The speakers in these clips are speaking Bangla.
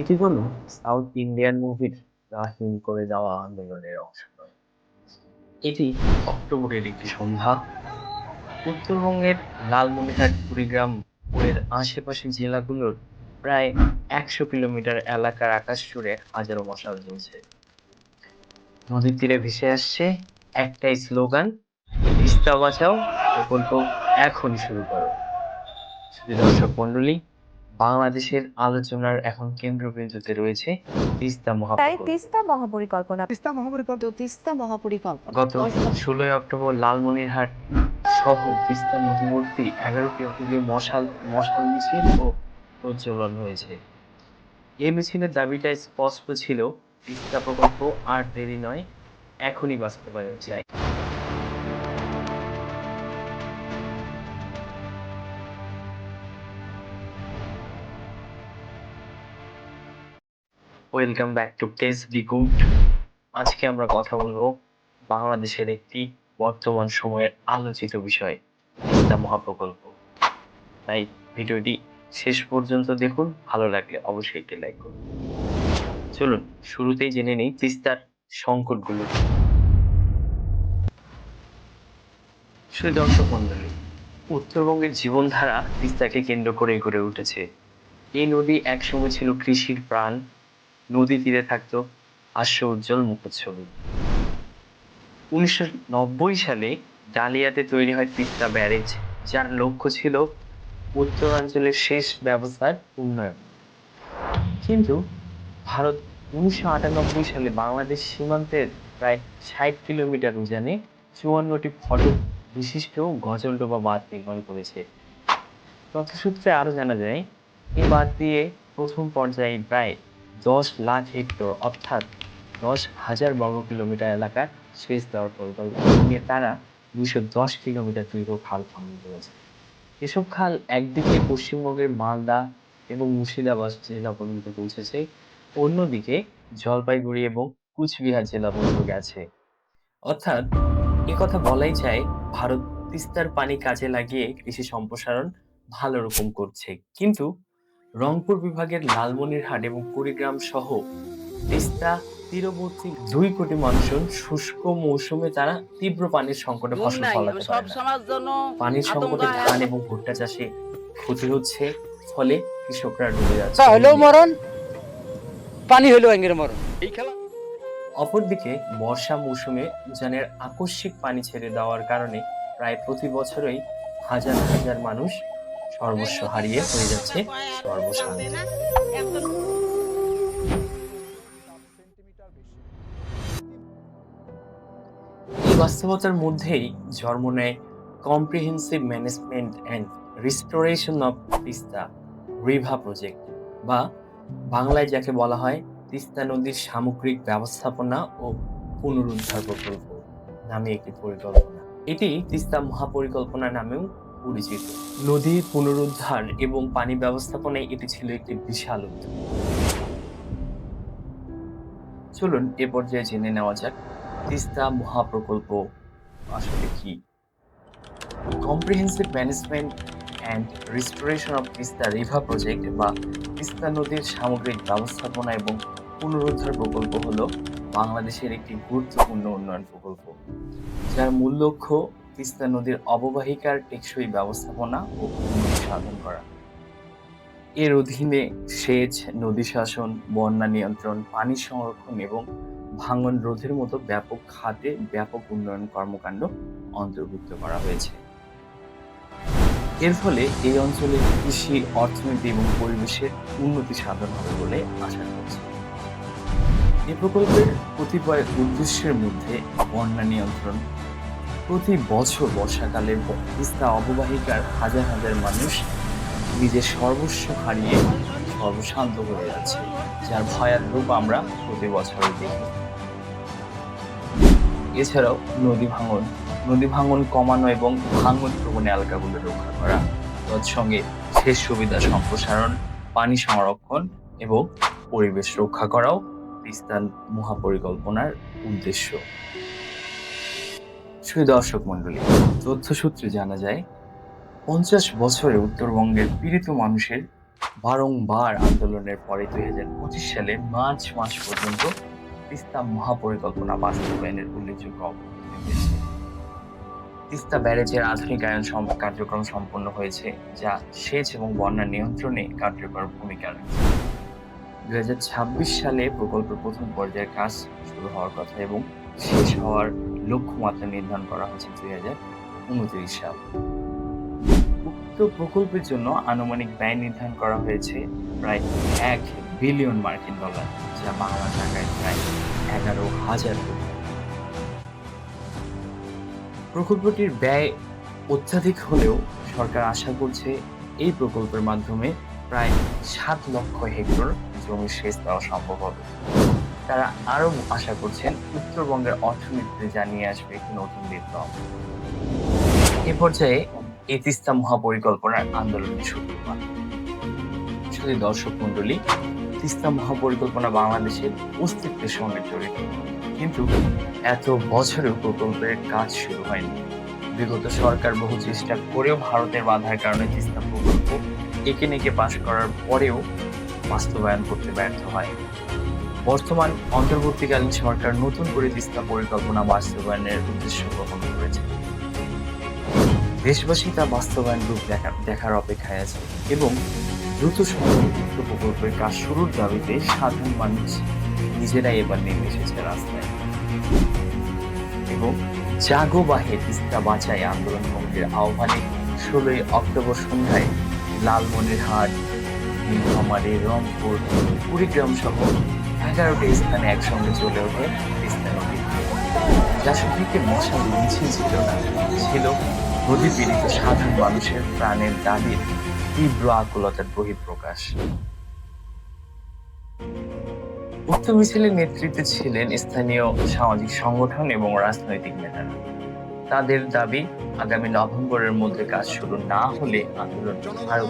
এটি কোনো সাউথ ইন্ডিয়ান মুভির রাহিন করে দেওয়া আন্দোলনের অংশ। এটি অক্টোবরের একটি সন্ধ্যা। উত্তরবঙ্গের লালমনিরহাট, কুড়িগ্রাম ও এর আশেপাশের জেলাগুলোর প্রায় একশো কিলোমিটার এলাকার আকাশ জুড়ে হাজারো মশাল জ্বলছে নদীর তীরে ভেসে আসছে একটাই স্লোগান তিস্তা বাঁচাও প্রকল্প এখনই শুরু করো। দর্শক মন্ডলী বাংলাদেশের আলোচনার এখন কেন্দ্রবিন্দুতে রয়েছে তিস্তা তাই তিস্তা মহাপরিকল্পনা। তিস্তা মহাপরিকল্পনা। তিস্তা মহাপরিকল্পনা। গত ষোলোই অক্টোবর লালমনিরহাট সহ তিস্তা নদীবর্তী এগারোটি অতীতে মশাল মশাল মিছিল ও প্রজ্বলন হয়েছে। এই মিছিলের দাবিটা স্পষ্ট ছিল তিস্তা প্রকল্প আর দেরি নয় এখনই বাস্তবায়ন চাই। Welcome back to test the good আজকে আমরা কথা বলব বাংলাদেশের একটি বর্তমান সময়ের আলোচিত বিষয় তিস্তা মহাপ্রকল্প। তাই ভিডিওটি শেষ পর্যন্ত দেখুন, ভালো লাগলে অবশ্যই একটি লাইক করুন। চলুন, শুরুতেই জেনে নেই তিস্তার সংকটগুলো। কি। শুধু দর্শক মন্ডলী উত্তরবঙ্গের জীবনধারা তিস্তাকে কেন্দ্র করে গড়ে উঠেছে। এই নদী একসময় ছিল কৃষির প্রাণ নদী তীরে থাকতো হাস্য উজ্জ্বল মুখোচ্ছবি। উনিশশো সালে ডালিয়াতে তৈরি হয় তিস্তা ব্যারেজ, যার লক্ষ্য ছিল উত্তরাঞ্চলের শেষ ব্যবস্থার উন্নয়ন। কিন্তু ভারত উনিশশো আটানব্বই সালে বাংলাদেশ সীমান্তের প্রায় ষাট কিলোমিটার উজানে চুয়ান্নটি ফটক বিশিষ্ট গজলডোবা বাঁধ নির্মাণ করেছে। তথ্যসূত্রে আরও জানা যায় এই বাঁধ দিয়ে প্রথম পর্যায়ে প্রায় দশ লাখ হেক্টর, অর্থাৎ দশ হাজার বর্গ কিলোমিটার এলাকার সেচ দেওয়ার পরিকল্পনা নিয়ে তারা দুইশো দশ কিলোমিটার দীর্ঘ খাল খনন করেছে। এসব খাল একদিকে পশ্চিমবঙ্গের মালদা এবং মুর্শিদাবাদ জেলা পর্যন্ত পৌঁছেছে, অন্যদিকে জলপাইগুড়ি এবং কুচবিহার জেলা পর্যন্ত গেছে। অর্থাৎ কথা বলাই যায়, ভারত তিস্তার পানি কাজে লাগিয়ে কৃষি সম্প্রসারণ ভালো রকম করছে। কিন্তু রংপুর বিভাগের লালমনিরহাট এবং কুড়িগ্রাম সহ তিস্তা তীরবর্তী দুই কোটি মানুষজন শুষ্ক মৌসুমে তারা তীব্র পানির সংকটে ফসল ফলাতে পারে না। পানির সংকটে ধান এবং ভুট্টা চাষে ক্ষতি হচ্ছে ফলে কৃষকরা ডুবে যাচ্ছে। তা হলেও মরণ পানি এঙ্গের মরণ। এই খেলা অপরদিকে বর্ষা মৌসুমে উজানের আকস্মিক পানি ছেড়ে দেওয়ার কারণে প্রায় প্রতি বছরই হাজার হাজার মানুষ সর্বস্ব হারিয়ে হয়ে যাচ্ছে বাস্তবতার মধ্যেই জন্ম নেয় comprehensive management and restoration of Teesta river project বা বাংলায় যাকে বলা হয় তিস্তা নদীর সামগ্রিক ব্যবস্থাপনা ও পুনরুদ্ধার প্রকল্প নামে একটি পরিকল্পনা। এটি তিস্তা মহাপরিকল্পনা নামেও পরিচিত। নদীর পুনরুদ্ধার এবং পানি ব্যবস্থাপনায় এটি ছিল একটি বিশাল উদ্যোগ। চলুন এ পর্যায়ে জেনে নেওয়া যাক, তিস্তা মহাপ্রকল্প আসলে কি? Comprehensive management and restoration of Teesta river project বা তিস্তা নদীর সামগ্রিক ব্যবস্থাপনা এবং পুনরুদ্ধার প্রকল্প হল বাংলাদেশের একটি গুরুত্বপূর্ণ উন্নয়ন প্রকল্প। যার মূল লক্ষ্য তিস্তা নদীর অববাহিকার টেকসই ব্যবস্থাপনা ও উন্নতি সাধন করা। এর অধীনে সেচ, নদী শাসন, বন্যা নিয়ন্ত্রণ, পানি সংরক্ষণ এবং ভাঙন রোধের মতো ব্যাপক খাতে ব্যাপক উন্নয়ন কর্মকাণ্ড অন্তর্ভুক্ত করা হয়েছে। এর ফলে এই অঞ্চলে কৃষি, অর্থনীতি এবং পরিবেশের উন্নতি সাধন হবে বলে আশা করছি। এ প্রকল্পের কতিপয় উদ্দেশ্যের মধ্যে বন্যা নিয়ন্ত্রণ প্রতি বছর বর্ষাকালে তিস্তা অববাহিকার হাজার হাজার মানুষ নিজের সর্বস্ব হারিয়ে সর্বশান্ত হয়ে যাচ্ছে, যার ভয়াল রূপ আমরা প্রতি বছরই দেখি। এছাড়াও নদী ভাঙন নদী ভাঙন কমানো এবং ভাঙন প্রবণ এলাকাগুলো রক্ষা করা, তৎসঙ্গে সেচ সুবিধা সম্প্রসারণ, পানি সংরক্ষণ এবং পরিবেশ রক্ষা করাও তিস্তান মহাপরিকল্পনার উদ্দেশ্য। শুধু দর্শক মন্ডলী তথ্যসূত্রে জানা যায়, পঞ্চাশ বছরে উত্তরবঙ্গের পীড়িত মানুষের বারংবার আন্দোলনের পরে দুই হাজার পঁচিশ সালে মার্চ মাস পর্যন্ত তিস্তা মহাপরিকল্পনা বাস্তবায়নের উল্লেখযোগ্য তিস্তা ব্যারেজের আধুনিকায়ন কার্যক্রম সম্পন্ন হয়েছে, যা সেচ এবং বন্যা নিয়ন্ত্রণে কার্যকর ভূমিকা রাখছে। দুই হাজার ছাব্বিশ সালে প্রকল্পের প্রথম পর্যায়ের কাজ শুরু হওয়ার কথা এবং শেষ হওয়ার লক্ষ্যমাত্রা নির্ধারণ করা হয়েছে দুই হাজার উনত্রিশ সাল। উক্ত প্রকল্পের জন্য আনুমানিক ব্যয় নির্ধারণ করা হয়েছে প্রায় এক বিলিয়ন মার্কিন ডলার, যা বাংলা টাকায় প্রায় এগারো হাজার প্রকল্পটির ব্যয় অত্যাধিক হলেও সরকার আশা করছে এই প্রকল্পের মাধ্যমে প্রায় সাত লক্ষ হেক্টর জমি সেচ দেওয়া সম্ভব হবে। তারা আরও আশা করছেন উত্তরবঙ্গের অর্থনীতিতে জানিয়ে আসবে একটি নতুন বিপ্লব। এ পর্যায়ে এই তিস্তা মহাপরিকল্পনার আন্দোলনের সূত্রপাত শুধু দর্শক মন্ডলী তিস্তা মহাপরিকল্পনা বাংলাদেশের অস্তিত্বের সঙ্গে জড়িত। কিন্তু এত বছরেও প্রকল্পের কাজ শুরু হয়নি। বিগত সরকার বহু চেষ্টা করেও ভারতের বাধার কারণে তিস্তা প্রকল্প একে নেকে পাশ করার পরেও বাস্তবায়ন করতে ব্যর্থ হয়। বর্তমান অন্তর্বর্তীকালীন সরকার নতুন করে তিস্তা পরিকল্পনা বাস্তবায়নের উদ্দেশ্য গ্রহণ করেছে। দেশবাসী তা বাস্তবায়ন রূপ দেখা দেখার অপেক্ষায় আছে এবং দ্রুত সময়ে প্রকল্পের কাজ শুরুর দাবিতে সাধারণ মানুষ নিজেরাই এবার নেমে এসেছে রাস্তায়। এবং জাগো বাহে তিস্তা বাঁচাই আন্দোলন কমিটির আহ্বানে ষোলোই অক্টোবর সন্ধ্যায় লালমনিরহাট, নীলফামারী, রংপুর কুড়িগ্রাম সহ এগারোটি স্থানে একসঙ্গে চলে ওঠে নদী যা শুধু একটি মশাল ছিল না, ছিল নদী পীড়িত সাধারণ মানুষের প্রাণের দাবির তীব্র আকুলতার বহিঃপ্রকাশ। উক্ত মিছিলের নেতৃত্বে ছিলেন স্থানীয় সামাজিক সংগঠন এবং রাজনৈতিক নেতারা। তাদের দাবি, আগামী নভেম্বরের মধ্যে কাজ শুরু না হলে আন্দোলন আরও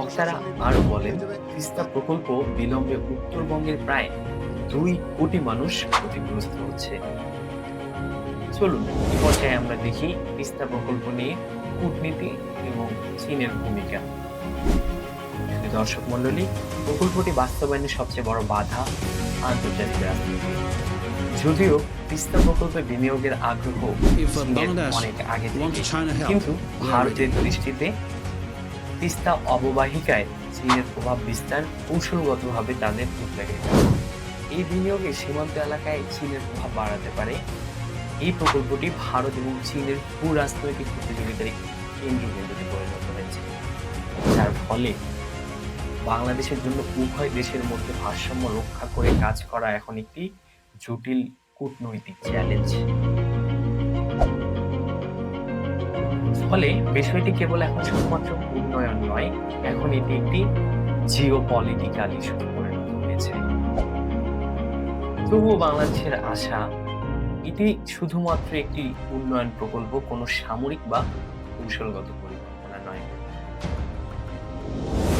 বক্তারা আরও বলেন তিস্তা প্রকল্প বিলম্বে উত্তরবঙ্গের প্রায় দুই কোটি মানুষ ক্ষতিগ্রস্ত হচ্ছে। চলুন পর্যায়ে আমরা দেখি তিস্তা প্রকল্প নিয়ে কূটনীতি এবং চীনের ভূমিকা। দর্শক মন্ডলী প্রকল্পটি বাস্তবায়নের সবচেয়ে বড় বাধা আন্তর্জাতিক রাজনীতি। যদিও তিস্তা প্রকল্পে বিনিয়োগের আগ্রহ অনেক আগে কিন্তু ভারতের দৃষ্টিতে তিস্তা অববাহিকায় চীনের প্রভাব বিস্তার কৌশলগতভাবে তাদের উদ্বেগের কারণ। এই বিনিয়োগে সীমান্ত এলাকায় চীনের প্রভাব বাড়াতে পারে। এই প্রকল্পটি ভারত এবং চীনের ভূ রাজনৈতিক প্রতিযোগিতার কেন্দ্রবিন্দুতে পরিণত হয়েছে। যার ফলে বাংলাদেশের জন্য উভয় দেশের মধ্যে ভারসাম্য রক্ষা করে কাজ করা এখন একটি জটিল কূটনৈতিক চ্যালেঞ্জ ফলে বিষয়টি কেবল এখন শুধুমাত্র উন্নয়ন নয়, এখন এটি একটি জিও পলিটিক্যাল পরিণত হয়েছে। তবুও বাংলাদেশের আশা, এটি শুধুমাত্র একটি উন্নয়ন প্রকল্প, কোনো সামরিক বা কৌশলগত পরিকল্পনা নয়।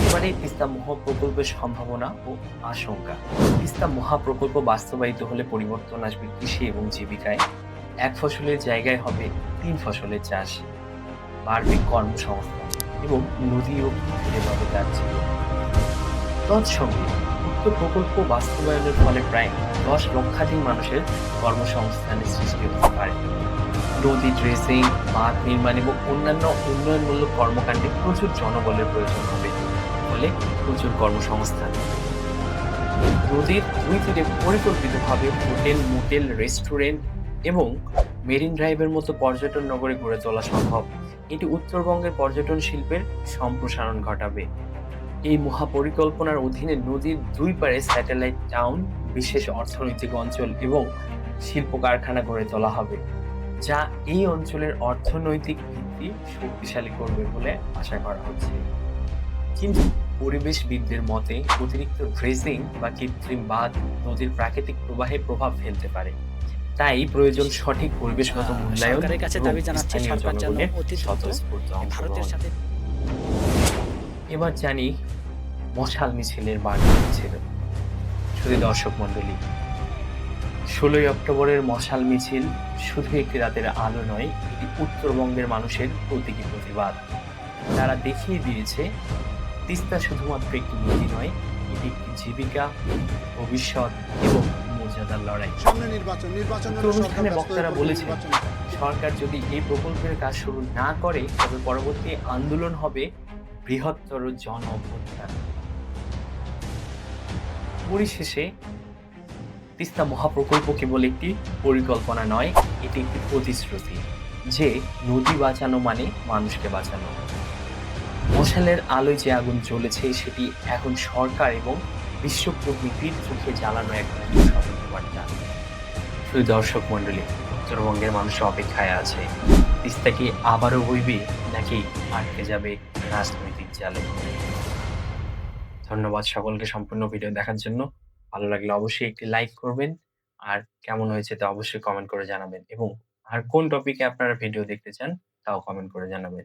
এবারে তিস্তা মহাপ্রকল্পের সম্ভাবনা ও আশঙ্কা। তিস্তা মহাপ্রকল্প বাস্তবায়িত হলে পরিবর্তন আসবে কৃষি এবং জীবিকায়। এক ফসলের জায়গায় হবে তিন ফসলের চাষ। বাড়বে কর্মসংস্থান এবং নদী ও পুকুরে পাবে জীবন। তৎসঙ্গে উক্ত প্রকল্প বাস্তবায়নের ফলে প্রায় দশ লক্ষাধিক মানুষের কর্মসংস্থানের সৃষ্টি হতে পারে। নদী ড্রেসিং, বাঁধ নির্মাণ এবং অন্যান্য উন্নয়নমূলক কর্মকাণ্ডে প্রচুর জনবলের প্রয়োজন হবে, ফলে প্রচুর কর্মসংস্থান। নদীর দুই তীরে পরিকল্পিতভাবে হোটেল, মোটেল, রেস্টুরেন্ট এবং মেরিন ড্রাইভের মতো পর্যটন নগরে গড়ে তোলা সম্ভব। এটি উত্তরবঙ্গের পর্যটন শিল্পের সম্প্রসারণ ঘটাবে। এই মহাপরিকল্পনার অধীনে নদীর দুই পারে স্যাটেলাইট টাউন, বিশেষ অর্থনৈতিক অঞ্চল এবং শিল্প কারখানা গড়ে তোলা হবে, যা এই অঞ্চলের অর্থনৈতিক ভিত্তি শক্তিশালী করবে বলে আশা করা হচ্ছে। কিন্তু পরিবেশবিদদের মতে, অতিরিক্ত ড্রেজিং বা কৃত্রিম বাঁধ নদীর প্রাকৃতিক প্রবাহে প্রভাব ফেলতে পারে। তাই প্রয়োজন সঠিক পরিবেশগত মূল্যায়ন সরকারের কাছে দাবি জানাচ্ছে সরকার যেন অতি দ্রুত ভারতের সাথে এবার জানি মশাল মিছিলের বার্তা ছিল। শুধু দর্শক মন্ডলী ষোলোই অক্টোবরের মশাল মিছিল শুধু একটি রাতের আলো নয় এটি উত্তরবঙ্গের মানুষের প্রতীকী প্রতিবাদ। তারা দেখিয়ে দিয়েছে তিস্তা শুধুমাত্র একটি নদী নয় এটি একটি জীবিকা ভবিষ্যৎ এবং মর্যাদার লড়াই। সামনে নির্বাচন নির্বাচন উক্ত অনুষ্ঠানে বক্তারা বলেছেন সরকার যদি এই প্রকল্পের কাজ শুরু না করে তবে পরবর্তী আন্দোলন হবে বৃহত্তর জন অভ্যুত্থান পরিশেষে তিস্তা মহাপ্রকল্প কেবল একটি পরিকল্পনা নয় এটি একটি প্রতিশ্রুতি যে নদী বাঁচানো মানে মানুষকে বাঁচানো। মশালের আলোয় যে আগুন জ্বলেছে সেটি এখন সরকার এবং বিশ্ব প্রকৃতির চোখে জ্বালানো এক সতর্কবার্তা শুধু দর্শক মন্ডলী উত্তরবঙ্গের মানুষ অপেক্ষায় আছে। তিস্তা কি আবারও বইবে নাকি আটকে যাবে রাজনৈতিক জালে? ধন্যবাদ সকলকে সম্পূর্ণ ভিডিও দেখার জন্য। ভালো লাগলে অবশ্যই একটি লাইক করবেন, আর কেমন হয়েছে তা অবশ্যই কমেন্ট করে জানাবেন। এবং আর কোন টপিকে আপনারা ভিডিও দেখতে চান, তাও কমেন্ট করে জানাবেন।